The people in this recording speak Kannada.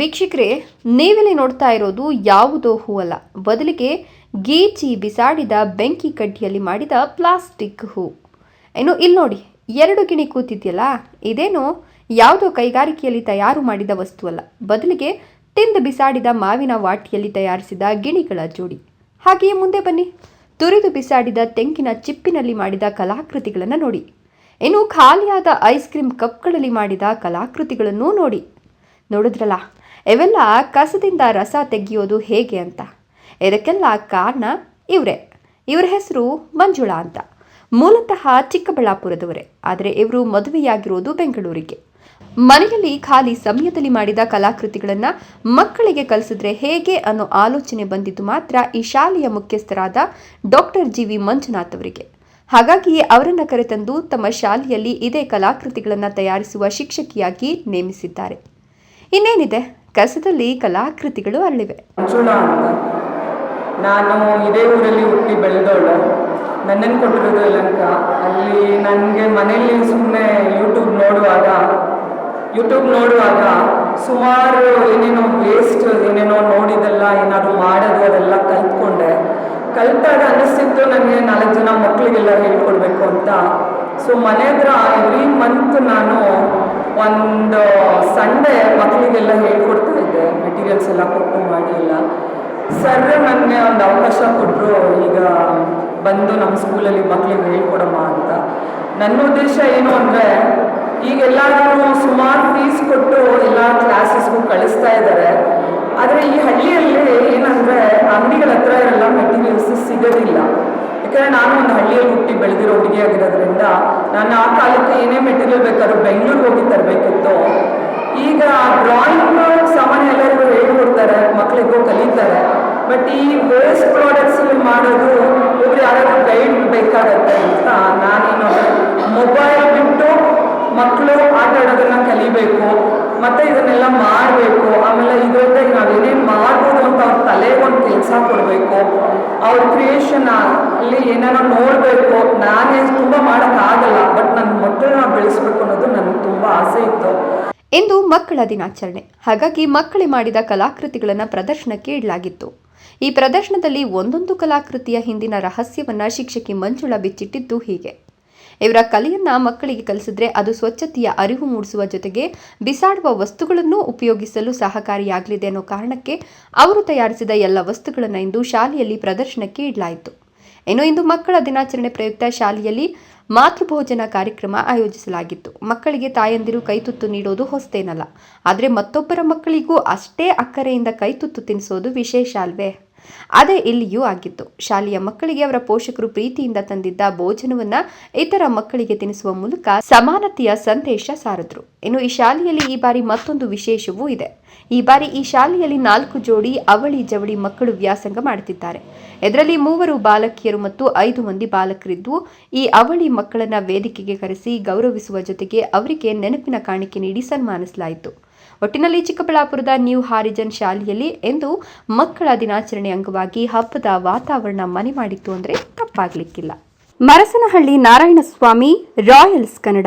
ವೀಕ್ಷಕರೇ, ನೀವಿಲ್ಲಿ ನೋಡ್ತಾ ಇರೋದು ಯಾವುದೋ ಹೂವಲ್ಲ. ಬದಲಿಗೆ ಗೀಚಿ ಬಿಸಾಡಿದ ಬೆಂಕಿ ಕಡ್ಡಿಯಲ್ಲಿ ಮಾಡಿದ ಪ್ಲಾಸ್ಟಿಕ್ ಹೂ. ಏನು ಇಲ್ಲಿ ನೋಡಿ, ಎರಡು ಗಿಣಿ ಕೂತಿದ್ಯಲ್ಲ, ಇದೇನು ಯಾವುದೋ ಕೈಗಾರಿಕೆಯಲ್ಲಿ ತಯಾರು ಮಾಡಿದ ವಸ್ತು ಅಲ್ಲ ಬದಲಿಗೆ ತಿಂದು ಬಿಸಾಡಿದ ಮಾವಿನ ವಾಟಿಯಲ್ಲಿ ತಯಾರಿಸಿದ ಗಿಣಿಗಳ ಜೋಡಿ. ಹಾಗೆಯೇ ಮುಂದೆ ಬನ್ನಿ. ತುರಿದು ಬಿಸಾಡಿದ ತೆಂಗಿನ ಚಿಪ್ಪಿನಲ್ಲಿ ಮಾಡಿದ ಕಲಾಕೃತಿಗಳನ್ನು ನೋಡಿ. ಇನ್ನು ಖಾಲಿಯಾದ ಐಸ್ ಕ್ರೀಮ್ ಕಪ್ಗಳಲ್ಲಿ ಮಾಡಿದ ಕಲಾಕೃತಿಗಳನ್ನು ನೋಡಿ. ನೋಡಿದ್ರಲ್ಲ ಇವೆಲ್ಲ ಕಸದಿಂದ ರಸ ತೆಗೆಯೋದು ಹೇಗೆ ಅಂತ? ಇದಕ್ಕೆಲ್ಲ ಕಾರಣ ಇವರೇ. ಇವರ ಹೆಸರು ಮಂಜುಳಾ ಅಂತ. ಮೂಲತಃ ಚಿಕ್ಕಬಳ್ಳಾಪುರದವರೇ. ಆದರೆ ಇವರು ಮದುವೆಯಾಗಿರೋದು ಬೆಂಗಳೂರಿಗೆ. ಮನೆಯಲ್ಲಿ ಖಾಲಿ ಸಮಯದಲ್ಲಿ ಮಾಡಿದ ಕಲಾಕೃತಿಗಳನ್ನು ಮಕ್ಕಳಿಗೆ ಕಲಿಸಿದ್ರೆ ಹೇಗೆ ಅನ್ನೋ ಆಲೋಚನೆ ಬಂದಿದ್ದು ಮಾತ್ರ ಈ ಶಾಲೆಯ ಮುಖ್ಯಸ್ಥರಾದ ಡಾಕ್ಟರ್ ಜಿ ವಿ ಮಂಜುನಾಥ್ ಅವರಿಗೆ. ಹಾಗಾಗಿಯೇ ಅವರನ್ನು ಕರೆತಂದು ತಮ್ಮ ಶಾಲೆಯಲ್ಲಿ ಇದೇ ಕಲಾಕೃತಿಗಳನ್ನು ತಯಾರಿಸುವ ಶಿಕ್ಷಕಿಯಾಗಿ ನೇಮಿಸಿದ್ದಾರೆ. ಇನ್ನೇನಿದೆ? ಕಸದಲ್ಲಿ ಕಲಾಕೃತಿಗಳು ಅರಳಿವೆ. ನಾನು ಇದೇ ಊರಲ್ಲಿ ಹುಟ್ಟಿ ಬೆಳೆದವಳು. ನನ್ನನ್ನು ಕೊಟ್ಟಿರೋದು ಅಲಂಕ ಅಲ್ಲಿ ನನಗೆ ಮನೆಯಲ್ಲಿ ಸುಮ್ಮನೆ ಯೂಟ್ಯೂಬ್ ನೋಡುವಾಗ ಯೂಟ್ಯೂಬ್ ನೋಡುವಾಗ ಸುಮಾರು ಏನೇನೋ ವೇಸ್ಟ್ ಏನೇನೋ ನೋಡಿದೆಲ್ಲ ಏನಾದರೂ ಮಾಡೋದು, ಅದೆಲ್ಲ ಕಲ್ತ್ಕೊಂಡೆ. ಕಲ್ತಾಗ ಅನ್ನಿಸ್ತಿತ್ತು ನನಗೆ ನಾಲ್ಕು ಜನ ಮಕ್ಕಳಿಗೆಲ್ಲ ಹೇಳ್ಕೊಡ್ಬೇಕು ಅಂತ. ಸೊ ಮನೆ ಹತ್ರ ಎವ್ರಿ ಮಂತ್ ನಾನು ಒಂದು ಸಂಡೇ ಮಕ್ಕಳಿಗೆಲ್ಲ ಹೇಳ್ಕೊಡ್ತಾ ಇದ್ದೆ ಮೆಟೀರಿಯಲ್ಸ್ ಎಲ್ಲ ಕೊಟ್ಟು ಮಾಡಿಲ್ಲ ಸರ್ರೆ ಸರ್ ನನಗೆ ಒಂದು ಅವಕಾಶ ಕೊಟ್ಟರು ಈಗ ಬಂದು ನಮ್ಮ ಸ್ಕೂಲಲ್ಲಿ ಮಕ್ಕಳಿಗೆ ಹೇಳ್ಕೊಡಮ್ಮ ಅಂತ. ನನ್ನ ಉದ್ದೇಶ ಏನು ಅಂದರೆ, ಈಗ ಎಲ್ಲರೂ ಸುಮಾರು ಫೀಸ್ ಕೊಟ್ಟು ಎಲ್ಲ ಕ್ಲಾಸಸ್ಗೂ ಕಳಿಸ್ತಾ ಇದ್ದಾರೆ ಆದರೆ ಈ ಹಳ್ಳಿಯಲ್ಲಿ ಏನಂದರೆ, ಅಂಗಡಿಗಳ ಹತ್ರ ಎಲ್ಲ ಮೆಟೀರಿಯಲ್ಸ್ ಸಿಗೋದಿಲ್ಲ. ಯಾಕಂದರೆ ನಾನು ಒಂದು ಹಳ್ಳಿಯಲ್ಲಿ ಹುಟ್ಟಿ ಬೆಳೆದಿರೋ ಹುಡುಗಿ ಆಗಿರೋದ್ರಿಂದ, ನಾನು ಆ ಕಾಲಕ್ಕೆ ಏನೇ ಮೆಟೀರಿಯಲ್ ಬೇಕಾದ್ರೂ ಬೆಂಗಳೂರಿಗೆ ಬಟ್ ಈ ವೇಸ್ಟ್ ಪ್ರಾಡಕ್ಟ್ಸ್ ಮಾಡೋದು ಒಬ್ರು ಯಾರಾದ್ರೂ ಗೈಡ್ ಬೇಕಾಗತ್ತೆ ಅಂತ ನಾನೇನು ಮೊಬೈಲ್ ಬಿಟ್ಟು ಮಕ್ಕಳು ಆಟ ಆಡೋದನ್ನ ಕಲಿಬೇಕು, ಮತ್ತೆ ಇದನ್ನೆಲ್ಲ ಮಾಡಬೇಕು, ಆಮೇಲೆ ಇದರಿಂದ ನಾವು ಏನೇನು ಮಾಡ್ಬೋದು ಅಂತ ಅವ್ರ ತಲೆಗೆ ಒಂದು ಕೆಲಸ ಕೊಡಬೇಕು, ಅವ್ರ ಕ್ರಿಯೇಷನ್ ಅಲ್ಲಿ ಏನಾರು ನೋಡಬೇಕು. ನಾನೇ ತುಂಬ ಮಾಡೋಕ್ಕಾಗಲ್ಲ ಬಟ್ ನನ್ನ ಮಕ್ಕಳನ್ನ ಬೆಳೆಸ್ಬೇಕು ಅನ್ನೋದು ನನಗೆ ತುಂಬ ಆಸೆ ಇತ್ತು. ಇಂದು ಮಕ್ಕಳ ದಿನಾಚರಣೆ. ಹಾಗಾಗಿ ಮಕ್ಕಳೇ ಮಾಡಿದ ಕಲಾಕೃತಿಗಳನ್ನು ಪ್ರದರ್ಶನಕ್ಕೆ ಇಡಲಾಗಿತ್ತು. ಈ ಪ್ರದರ್ಶನದಲ್ಲಿ ಒಂದೊಂದು ಕಲಾಕೃತಿಯ ಹಿಂದಿನ ರಹಸ್ಯವನ್ನ ಶಿಕ್ಷಕಿ ಮಂಜುಳ ಬಿಚ್ಚಿಟ್ಟಿದ್ದು ಹೀಗೆ. ಇವರ ಕಲೆಯನ್ನ ಮಕ್ಕಳಿಗೆ ಕಲಿಸಿದ್ರೆ ಅದು ಸ್ವಚ್ಛತೆಯ ಅರಿವು ಮೂಡಿಸುವ ಜೊತೆಗೆ ಬಿಸಾಡುವ ವಸ್ತುಗಳನ್ನು ಉಪಯೋಗಿಸಲು ಸಹಕಾರಿಯಾಗಲಿದೆ ಅನ್ನೋ ಕಾರಣಕ್ಕೆ ಅವರು ತಯಾರಿಸಿದ ಎಲ್ಲ ವಸ್ತುಗಳನ್ನು ಇಂದು ಶಾಲೆಯಲ್ಲಿ ಪ್ರದರ್ಶನಕ್ಕೆ ಇಡಲಾಯಿತು. ಇನ್ನು ಇಂದು ಮಕ್ಕಳ ದಿನಾಚರಣೆ ಪ್ರಯುಕ್ತ ಶಾಲೆಯಲ್ಲಿ ಮಾತೃಭೋಜನ ಕಾರ್ಯಕ್ರಮ ಆಯೋಜಿಸಲಾಗಿತ್ತು. ಮಕ್ಕಳಿಗೆ ತಾಯಂದಿರು ಕೈತುತ್ತು ನೀಡೋದು ಹೊಸತೇನಲ್ಲ. ಆದರೆ ಮತ್ತೊಬ್ಬರ ಮಕ್ಕಳಿಗೂ ಅಷ್ಟೇ ಅಕ್ಕರೆಯಿಂದ ಕೈತುತ್ತು ತಿನ್ನಿಸೋದು ವಿಶೇಷ ಅಲ್ವೇ? ಅದೇ ಇಲ್ಲಿಯೂ ಆಗಿತ್ತು. ಶಾಲೆಯ ಮಕ್ಕಳಿಗೆ ಅವರ ಪೋಷಕರು ಪ್ರೀತಿಯಿಂದ ತಂದಿದ್ದ ಭೋಜನವನ್ನ ಇತರ ಮಕ್ಕಳಿಗೆ ತಿನ್ನಿಸುವ ಮೂಲಕ ಸಮಾನತೆಯ ಸಂದೇಶ ಸಾರಿದ್ರು. ಇನ್ನು ಈ ಶಾಲೆಯಲ್ಲಿ ಈ ಬಾರಿ ಮತ್ತೊಂದು ವಿಶೇಷವೂ ಇದೆ. ಈ ಬಾರಿ ಈ ಶಾಲೆಯಲ್ಲಿ ನಾಲ್ಕು ಜೋಡಿ ಅವಳಿ ಜವಳಿ ಮಕ್ಕಳು ವ್ಯಾಸಂಗ ಮಾಡುತ್ತಿದ್ದಾರೆ. ಇದರಲ್ಲಿ ಮೂವರು ಬಾಲಕಿಯರು ಮತ್ತು ಐದು ಮಂದಿ ಬಾಲಕರಿದ್ದು, ಈ ಅವಳಿ ಮಕ್ಕಳನ್ನ ವೇದಿಕೆಗೆ ಕರೆಸಿ ಗೌರವಿಸುವ ಜೊತೆಗೆ ಅವರಿಗೆ ನೆನಪಿನ ಕಾಣಿಕೆ ನೀಡಿ ಸನ್ಮಾನಿಸಲಾಯಿತು. ಒಟ್ಟಿನಲ್ಲಿ ಚಿಕ್ಕಬಳ್ಳಾಪುರದ ನ್ಯೂ ಹಾರಿಜನ್ ಶಾಲೆಯಲ್ಲಿ ಎಂದು ಮಕ್ಕಳ ದಿನಾಚರಣೆ ಅಂಗವಾಗಿ ಹಬ್ಬದ ವಾತಾವರಣ ಮನೆ ಮಾಡಿತ್ತು ಅಂದರೆ ತಪ್ಪಾಗ್ಲಿಕ್ಕಿಲ್ಲ. ಮರಸನಹಳ್ಳಿ ನಾರಾಯಣಸ್ವಾಮಿ ರಾಯಲ್ಸ್ ಕನ್ನಡ